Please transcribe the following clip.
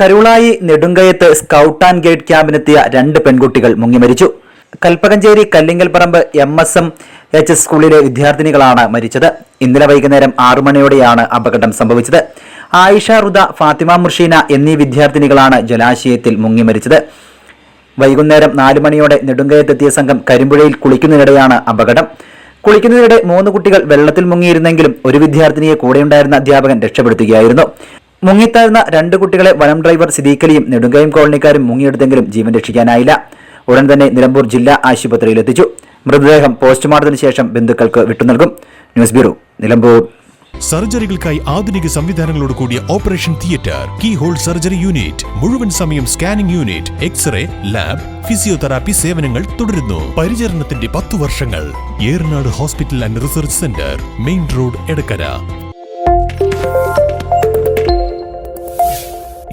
കരുളായി നെടുങ്കയത്ത് scout and guide ക്യാമ്പിനെത്തിയ രണ്ട് പെൺകുട്ടികൾ മുങ്ങിമരിച്ചു Kalpakanchery Kallingalparamba M S M H S സ്കൂളിലെ വിദ്യാർത്ഥിനികളാണ് മരിച്ചത്. ഇന്നലെ വൈകുന്നേരം ആറു മണിയോടെയാണ് അപകടം സംഭവിച്ചത്. ആയിഷ റുദ ഫാത്തിമ മുർഷീന എന്നീ വിദ്യാർത്ഥിനികളാണ് ജലാശയത്തിൽ മുങ്ങി മരിച്ചത്. വൈകുന്നേരം നാലു മണിയോടെ നെടുങ്കയത്തെത്തിയ സംഘം കരിമ്പുഴയിൽ കുളിക്കുന്നതിനിടെയാണ് അപകടം. കുളിക്കുന്നതിനിടെ മൂന്ന് കുട്ടികൾ വെള്ളത്തിൽ മുങ്ങിയിരുന്നെങ്കിലും ഒരു വിദ്യാർത്ഥിനിയെ കൂടെയുണ്ടായിരുന്ന അധ്യാപകൻ രക്ഷപ്പെടുത്തുകയായിരുന്നു. മുങ്ങിത്താഴ്ന്ന രണ്ട് കുട്ടികളെ വനം ഡ്രൈവർ സിദ്ദീഖലിയും നെടുങ്കയം കോളനിക്കാരും മുങ്ങിയെടുത്തെങ്കിലും ജീവൻ രക്ഷിക്കാനായില്ല. ഉടൻ തന്നെ നിലമ്പൂർ ജില്ലാ ആശുപത്രിയിൽ എത്തിച്ചു മൃതദേഹം പോസ്റ്റ്മോർട്ടത്തിന് ശേഷം ബന്ധുക്കൾക്ക് വിട്ടുനൽകും. News bureau Nilambur. സർജറികൾക്കായി ആധുനിക സംവിധാനങ്ങളോട് കൂടിയ operation theatre keyhole surgery unit മുഴുവൻ സമയം scanning unit X ray lab physiotherapy സേവനങ്ങൾ തുടരുന്നു. പരിചരണത്തിന്റെ പത്തു വർഷങ്ങൾ. Eranad hospital and research centre main road Edakkara.